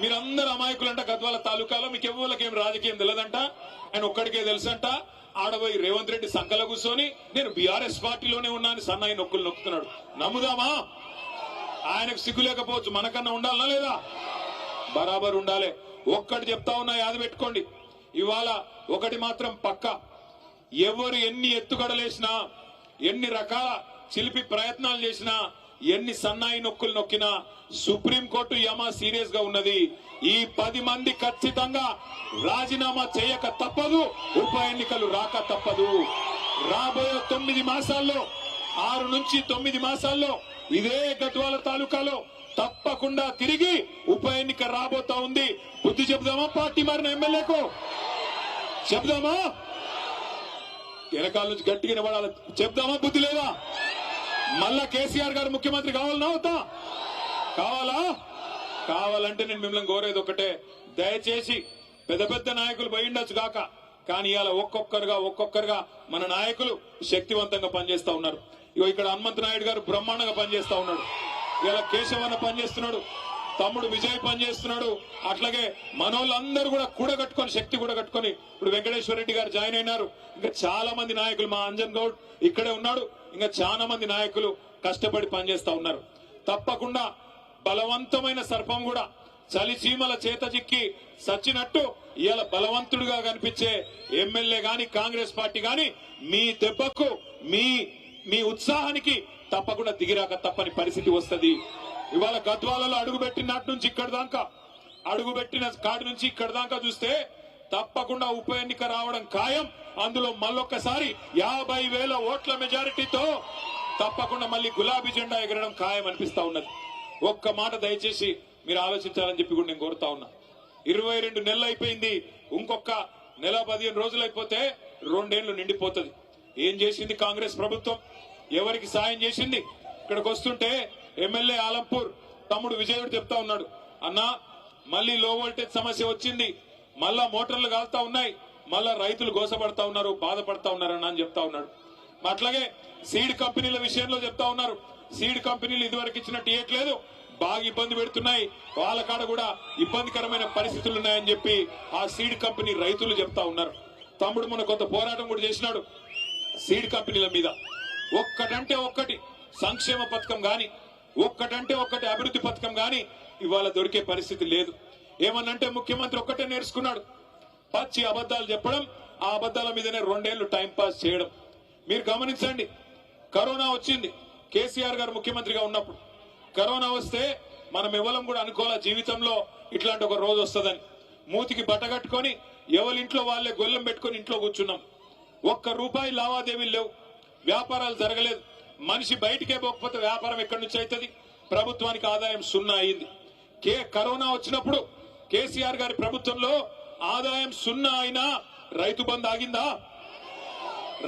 మీరందరూ అమాయకులంట గద్వాల తాలూకాలో మీకు ఎవరికి ఏం రాజకీయం తెలియదంట ఆయన ఒక్కడికే తెలుసంట ఆడబోయి రేవంత్ రెడ్డి సంకల కూర్చొని నేను బీఆర్ఎస్ పార్టీలోనే ఉన్నాను సన్నాయి నొక్కులు నొక్కుతున్నాడు. నమ్ముదామా? ఆయనకు సిగ్గు లేకపోవచ్చు మనకన్నా ఉండాలనా లేదా? బరాబర్ ఉండాలి. ఒక్కటి చెప్తా ఉన్నా యాద పెట్టుకోండి. ఇవాళ ఒకటి మాత్రం పక్క. ఎవరు ఎన్ని ఎత్తుగడలేసినా ఎన్ని రకాల చిలిపి ప్రయత్నాలు చేసినా ఎన్ని సన్నాయి నొక్కులు నొక్కినా సుప్రీంకోర్టు యమా సీరియస్గా ఉన్నది. ఈ పది మంది ఖచ్చితంగా రాజీనామా చేయక తప్పదు ఉప ఎన్నికలు రాక తప్పదు. రాబోయే తొమ్మిది మాసాల్లో ఆరు నుంచి తొమ్మిది మాసాల్లో ఇదే గద్వాల తాలూకాలో తప్పకుండా తిరిగి ఉప ఎన్నిక రాబోతా ఉంది. బుద్ధి చెబుదామా? పార్టీ మారిన ఎమ్మెల్యేకు? చెప్దామా వెనకాల నుంచి గట్టిగా నిలబడాలి చెప్దామా బుద్ధి లేదా? మళ్ళా కేసీఆర్ గారు ముఖ్యమంత్రి కావాలన్నా అవుతా కావాలా? కావాలంటే నేను మిమ్మల్ని కోరేది ఒకటే దయచేసి పెద్ద పెద్ద నాయకులు పోయిండొచ్చు కాక. కానీ ఇవాళ ఒక్కొక్కరుగా ఒక్కొక్కరుగా మన నాయకులు శక్తివంతంగా పనిచేస్తా ఉన్నారు. ఇగో ఇక్కడ హనుమంత్ నాయుడు గారు బ్రహ్మాండంగా పనిచేస్తా ఉన్నాడు. ఇలా కేశవన్న పనిచేస్తున్నాడు. తమ్ముడు విజయ్ పనిచేస్తున్నాడు అట్లాగే మనోళ్ళందరూ కూడా కూడగట్టుకొని శక్తి కూడా కట్టుకొని ఇప్పుడు వెంకటేశ్వర రెడ్డి గారు జాయిన్ అయినారు. ఇంకా చాలా మంది నాయకులు మా అంజన్ గౌడ్ ఇక్కడే ఉన్నాడు. ఇంకా చాలా మంది నాయకులు కష్టపడి పనిచేస్తా ఉన్నారు. తప్పకుండా బలవంతమైన సర్పం కూడా చలి చీమల చేత చిక్కి సచ్చినట్టు ఇవాళ బలవంతుడుగా కనిపించే ఎమ్మెల్యే గాని కాంగ్రెస్ పార్టీ గాని మీ దెబ్బకు మీ మీ ఉత్సాహానికి తప్పకుండా దిగిరాక తప్పని పరిస్థితి వస్తుంది. ఇవాళ గద్వాలలో అడుగుపెట్టినట్టు నుంచి ఇక్కడ దాకా అడుగుపెట్టిన కాడి నుంచి ఇక్కడ దాకా చూస్తే తప్పకుండా ఉప ఎన్నిక రావడం ఖాయం. అందులో మళ్ళొక్కసారి యాభై వేల ఓట్ల మెజారిటీతో తప్పకుండా మళ్ళీ గులాబీ జెండా ఎగరడం ఖాయం అనిపిస్తా ఉన్నది. ఒక్క మాట దయచేసి మీరు ఆలోచించాలని చెప్పి కూడా నేను కోరుతా ఉన్నా. ఇరవై రెండు నెలలు అయిపోయింది. ఇంకొక నెల పదిహేను రోజులు అయిపోతే రెండేళ్ళు నిండిపోతుంది. ఏం చేసింది కాంగ్రెస్ ప్రభుత్వం? ఎవరికి సాయం చేసింది? ఇక్కడికి వస్తుంటే ఎమ్మెల్యే ఆలంపూర్ తమ్ముడు విజయుడు చెప్తా ఉన్నాడు. అన్నా మళ్ళీ లో వోల్టేజ్ సమస్య వచ్చింది. మళ్ళా మోటార్లు కాలుతా ఉన్నాయి. మళ్ళా రైతులు గోసపడతా ఉన్నారు బాధపడతా ఉన్నారు అన్న అని చెప్తా ఉన్నాడు. అట్లాగే సీడ్ కంపెనీల విషయంలో చెప్తా ఉన్నారు. సీడ్ కంపెనీలు ఇదివరకు ఇచ్చినట్టు ఇవ్వట్లేదు బాగా ఇబ్బంది పెడుతున్నాయి. వాళ్ళ కాడ కూడా ఇబ్బందికరమైన పరిస్థితులు ఉన్నాయని చెప్పి ఆ సీడ్ కంపెనీ రైతులు చెప్తా ఉన్నారు. తమ్ముడు మన కొంత పోరాటం కూడా చేసినాడు సీడ్ కంపెనీల మీద. ఒక్కటంటే ఒక్కటి సంక్షేమ పథకం గాని ఒక్కటంటే ఒక్కటి అభివృద్ధి పథకం కానీ ఇవాళ దొరికే పరిస్థితి లేదు. ఏమన్నంటే ముఖ్యమంత్రి ఒక్కటే నేర్చుకున్నాడు. పచ్చి అబద్ధాలు చెప్పడం ఆ అబద్ధాల మీదనే రెండేళ్ళు టైంపాస్ చేయడం. మీరు గమనించండి కరోనా వచ్చింది కేసీఆర్ గారు ముఖ్యమంత్రిగా ఉన్నప్పుడు. కరోనా వస్తే మనం ఇవ్వలం కూడా అనుకోవాల జీవితంలో ఇట్లాంటి ఒక రోజు వస్తుందని. మూతికి బట్ట కట్టుకొని ఎవరింట్లో వాళ్ళే గొల్లెం పెట్టుకొని ఇంట్లో కూర్చున్నాం. ఒక్క రూపాయి లావాదేవీలు లేవు. వ్యాపారాలు జరగలేదు. మనిషి బయటికే పోకపోతే వ్యాపారం ఎక్కడి నుంచి అవుతుంది? ప్రభుత్వానికి ఆదాయం సున్నా అయింది. కే కరోనా వచ్చినప్పుడు కేసీఆర్ గారి ప్రభుత్వంలో ఆదాయం సున్నా అయినా రైతు బంధు ఆగిందా?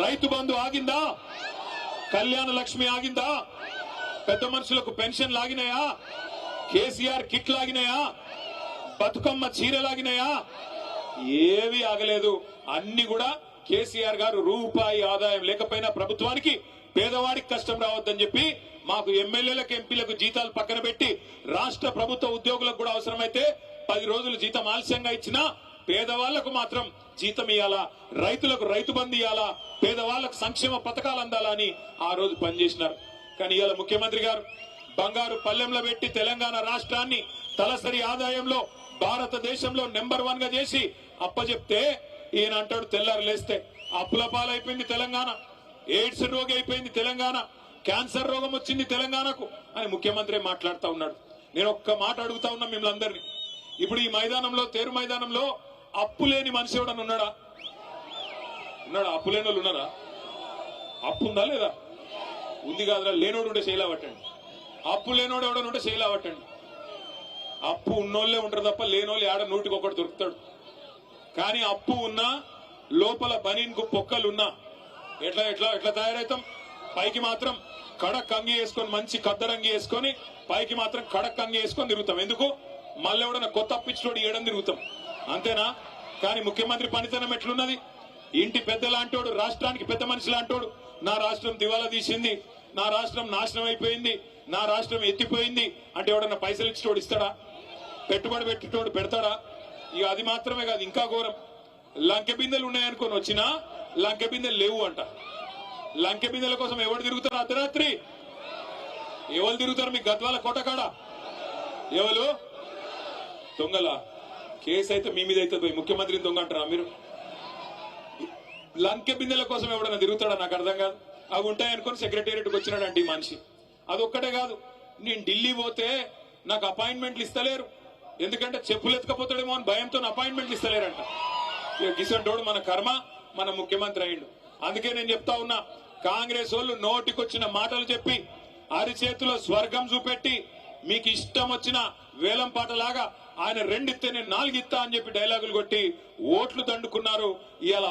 రైతు బంధు ఆగిందా? కళ్యాణ లక్ష్మి ఆగిందా? పెద్ద మనుషులకు పెన్షన్ లాగినాయా? కేసీఆర్ కిట్ లాగినాయా? బతుకమ్మ చీర లాగినాయా? ఏవి ఆగలేదు. అన్ని కూడా కేసీఆర్ గారు రూపాయి ఆదాయం లేకపోయినా ప్రభుత్వానికి పేదవాడికి కష్టం రావద్దని చెప్పి మాకు ఎమ్మెల్యేలకు ఎంపీలకు జీతాలు పక్కన పెట్టి రాష్ట్ర ప్రభుత్వ ఉద్యోగులకు కూడా అవసరమైతే పది రోజులు జీతం ఆలస్యంగా ఇచ్చినా పేదవాళ్ళకు మాత్రం జీతం ఇవ్వాలా రైతులకు రైతు బంధు ఇవ్వాలా పేదవాళ్ళకు సంక్షేమ పథకాలు అందాలని ఆ రోజు పనిచేసినారు. కానీ ఇవాళ ముఖ్యమంత్రి గారు బంగారు పల్లెంలో పెట్టి తెలంగాణ రాష్ట్రాన్ని తలసరి ఆదాయంలో భారతదేశంలో నెంబర్ వన్గా చేసి అప్పచెప్తే ఈయన అంటాడు తెల్లారు లేస్తే అప్పుల పాలైపోయింది తెలంగాణ. ఎయిడ్స్ రోగి అయిపోయింది తెలంగాణ. క్యాన్సర్ రోగం వచ్చింది తెలంగాణకు అని ముఖ్యమంత్రి మాట్లాడుతూ ఉన్నాడు. నేను ఒక్క మాట అడుగుతా ఉన్నా మిమ్మల్ని అందరినీ. ఇప్పుడు ఈ మైదానంలో తేరు మైదానంలో అప్పు లేని మనిషి ఎవడన్నా ఉన్నాడా? ఉన్నాడా? అప్పు లేని వాళ్ళు ఉన్నారా? అప్పు ఉందా లేదా? ఉంది కాదురా లేనోడు ఉంటే శైలా పట్టండి. అప్పు లేనోడు ఎవడని ఉంటే శైలా పట్టండి. అప్పు ఉన్నోళ్ళే ఉంటారు తప్ప లేనోళ్ళు ఆడ నూటికి ఒకటి దొరుకుతాడు. కానీ అప్పు ఉన్నా లోపల బనీన్కు పొక్కలున్నా ఎట్లా ఎట్లా ఎట్లా తయారవుతాం పైకి మాత్రం కడక్ అంగి వేసుకొని మంచి కద్దరంగి వేసుకొని పైకి మాత్రం కడక్ అంగి వేసుకొని తిరుగుతాం. ఎందుకు? మళ్ళీ ఎవడన్నా కొత్త పిచ్చిలోడు ఏడని తిరుగుతాం. అంతేనా? కానీ ముఖ్యమంత్రి పనితనం ఎట్లున్నది? ఇంటి పెద్ద లాంటోడు రాష్ట్రానికి పెద్ద మనిషి లాంటోడు. నా రాష్ట్రం దివాలా తీసింది. నా రాష్ట్రం నాశనం అయిపోయింది. నా రాష్ట్రం ఎత్తిపోయింది. అంటే ఎవడన్నా పైసలు ఇచ్చేటోడు ఇస్తాడా? పెట్టుబడి పెట్టేటోడు పెడతాడా? ఇక అది మాత్రమే కాదు ఇంకా ఘోరం. లంకె బిందెలు ఉన్నాయనుకొని వచ్చినా లంకె బిందెలు లేవు అంట. లంకె బిందెల కోసం ఎవరు తిరుగుతారు అర్ధరాత్రి? ఎవరు తిరుగుతారు మీ గద్వాల కోటకాడ? ఎవరు? దొంగల. కేసు అయితే మీ మీద అయితే పోయి. ముఖ్యమంత్రిని దొంగ అంటారా మీరు? లంకె బిందెల కోసం ఎవడన్నా తిరుగుతాడా? నాకు అర్థం కాదు. అవి ఉంటాయనుకొని సెక్రటేరియట్కి వచ్చినాడంటే ఈ మనిషి. అదొక్కటే కాదు. నేను ఢిల్లీ పోతే నాకు అపాయింట్మెంట్లు ఇస్తలేరు. ఎందుకంటే చెప్పులు ఎత్తుకపోతాడేమో అని భయంతో అపాయింట్మెంట్లు ఇస్తలేరంట. ఇక గిసంటోడు మన కర్మ. మన ముఖ్యమంత్రి అయిండు అందుకే నేను చెప్తా ఉన్నా కాంగ్రెస్ వాళ్ళు నోటికొచ్చిన మాటలు చెప్పి అరిచేతిలో స్వర్గం చూపెట్టి మీకు ఇష్టం వచ్చిన వేలం పాటలాగా ఆయన రెండిస్తే నేను నాలుగిస్తా అని చెప్పి డైలాగులు కొట్టి ఓట్లు దండుకున్నారు ఇవాళ